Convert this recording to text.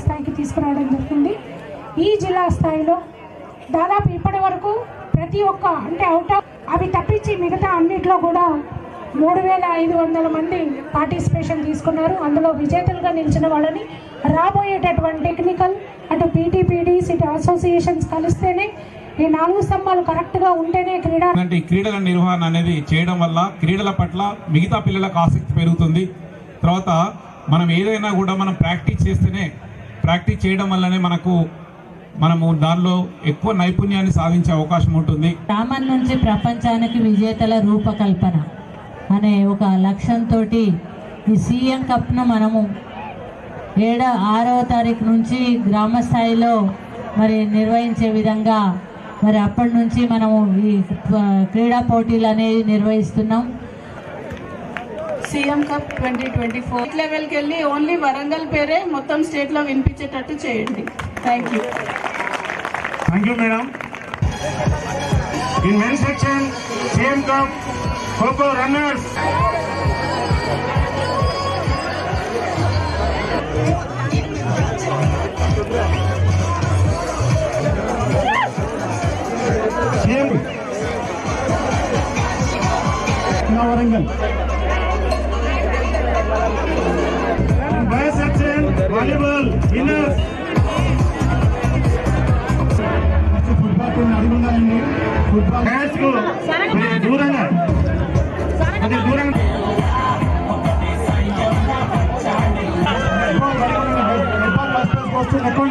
స్థాయికి తీసుకురావడం జరిగింది. ఈ జిల్లా స్థాయిలో దాదాపు ఇప్పటి వరకు ప్రతి ఒక్క అంటే అవుట్ ఆఫ్ అవి తప్పించి మిగతా అన్నిట్లో కూడా మూడు వేల ఐదు వందల మంది పార్టిసిపేషన్ తీసుకున్నారు. అందులో విజేతలుగా నిలిచిన వాళ్ళని రాబోయేటటువంటి టెక్నికల్ అటు పీటీపీడీస్ ఇటు అసోసియేషన్స్ కలిస్తేనే ఈ నాలుగు స్తంభాలు కరెక్ట్గా ఉంటేనే క్రీడా అంటే క్రీడల నిర్వహణ అనేది చేయడం వల్ల క్రీడల పట్ల మిగతా పిల్లలకు ఆసక్తి పెరుగుతుంది. తర్వాత మనం ఏదైనా కూడా మనం ప్రాక్టీస్ చేస్తేనే ప్రాక్టీస్ చేయడం వల్లనే మనకు మనము దానిలో ఎక్కువ నైపుణ్యాన్ని సాధించే అవకాశం ఉంటుంది. గ్రామం నుంచి ప్రపంచానికి విజేతల రూపకల్పన అనే ఒక లక్ష్యంతో ఈ సీఎం కప్ను మనము ఏడ ఆరవ తారీఖు నుంచి గ్రామ స్థాయిలో మరి నిర్వహించే విధంగా మరి అప్పటి నుంచి మనము ఈ క్రీడా పోటీలు అనేవి నిర్వహిస్తున్నాం CM cup twenty twenty four లెవెల్కి వెళ్ళి ఓన్లీ వరంగల్ పేరే మొత్తం స్టేట్లో వినిపించేటట్టు చేయండి thank you Thank you, madam. In men's section, CM Cup, Coco runners. Warangal. In boys section, volleyball winners. Football కొన్ని అడుగున్నాయండి ఫుట్బాల్ మ్యాచ్కు దూరంగా కొద్దిగా దూరంగా వస్తుంది ఎక్కువ